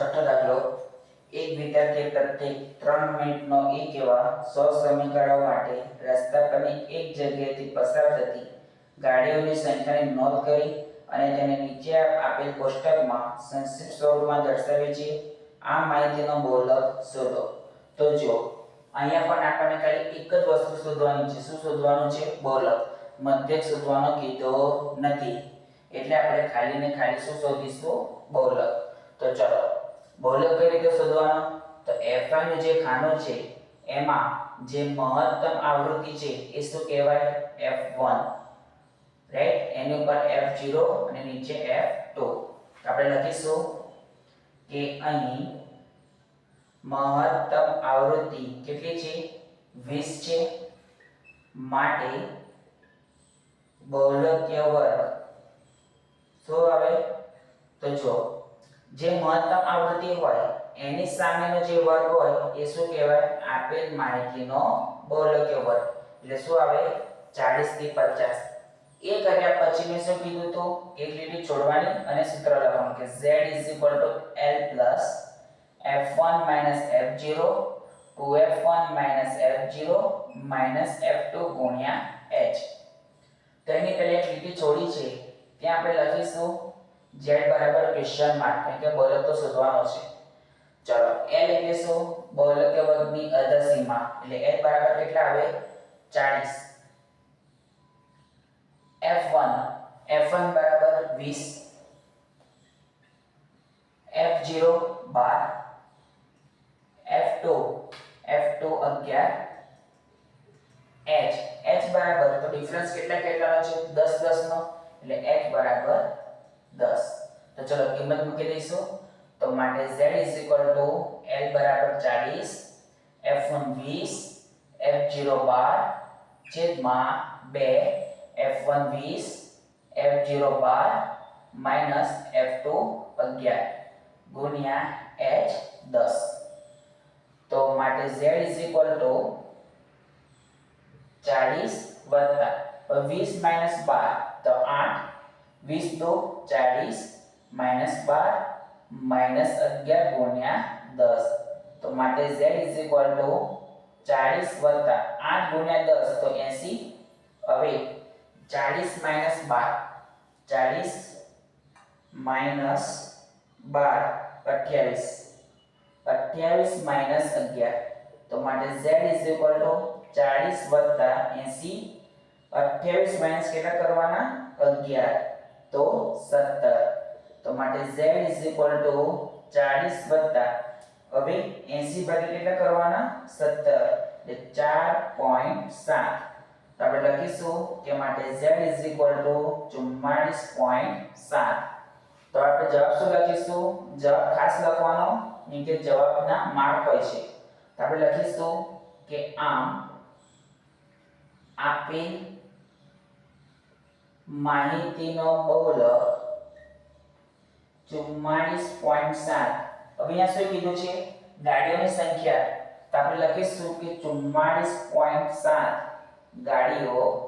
છઠ્ઠો દાખલો. એક વિદ્યાર્થી પ્રત્યેક ત્રણ મિનિટનો એક એવા સો સમીકરણો માટે રસ્તા પરની એક જગ્યાએથી પસાર થતી ગાડીઓની સંખ્યાની નોંધ કરી અને તેને નીચે આપેલ કોષ્ટકમાં સંક્ષિપ્ત સ્વરૂપમાં દર્શાવે છે આ માહિતીનો બોલક શોધો. તો જો અહીંયા પણ આપણને ખાલી એક જ વસ્તુ શોધવાની છે. શું શોધવાનું છે? બોલક. મધ્યક શોધવાનો કીધો નથી. એટલે આપણે ખાલી ને ખાલી શું શોધીશું? બોલક. તો ચલો બહુલક કઈ રીતે શોધવાનો? તો Fi નું જે ખાનો છે, એમાં જે મહત્તમ આવૃત્તિ છે, એ શું કહેવાય? F1 રાઈટ એની ઉપર F0 અને નીચે F2 તો આપણે લખીશું કે અહીં મહત્તમ આવૃત્તિ કેટલી છે? 20 છે. માટે બહુલકીય વર્ગ. શું આવે? તો જો જે મહત્તમ આવૃત્તિ હોય, એની સામેનો જે વર્ગ હોય, એ શું કહેવાય? આપેલ માહિતીનો બહુલકીય વર્ગ. એટલે શું આવે? 40 થી 50 એ કર્યા પછી મેં શું કીધું તો? એક લીટી છોડવાની અને સૂત્ર લખવાનું કે z l f1 f0 2f1 f0 f2 ગુણ્યા h. તો એની પહેલા એક લીટી છોડી છે. ત્યાં આપણે લખીશું z બરાબર ક્વેશ્ચન માર્ક કે બહુલક તો શોધવાનો છે. ચલો, l એટલે શું કે વર્ગની અધસીમા એટલે l બરાબર કેટલા આવે? 40 f1 f1 બરાબર 20 f0 12 f2 f2 11 h. H બરાબર. તો ડિફરન્સ કેટલા કેટલાનો છે? 10 10 નો એટલે h બરાબર 10 તો ચલો કિંમત મૂકી દઈશું. તો માટે z l બરાબર 40 f1 20 f0 બાર, છેદમાં 2 f1 20 f0 બાર, માઇનસ f2 11 ગુણ્યા h 10 તો માટે z 40 વત્તા 20 માઇનસ 12 તો 8 20 તો 40 માઇનસ 12 માઇનસ 11 ગુણ્યા 10 તો માટે z 40 વત્તા 8 ગુણ્યા 10 તો 80 હવે 40 માઇનસ 12 40 માઇનસ 12 28 28 માઇનસ 11 તો માટે z 40 વત્તા 80 28 માઇનસ કેટલા કરવાના 11 તો 17 તો માટે z 40 વત્તા. હવે 80 ભાગ્યા કેટલા કરવાના? 17 એટલે 4.7 તો આપણે લખીશું કે માટે z 44.7 તો આપણે જવાબ શું લખીશું? જવાબ ખાસ લખવાનો કે જવાબના માર્ક હોય છે. તો આપણે લખીશું કે આમ આપેલ માહિતીનો બહુલક 44.7 હવે અહીંયા શું કીધું છે? ગાડીઓની સંખ્યા. તો આપણે લખીશું કે 44.7 ગાડીઓ છે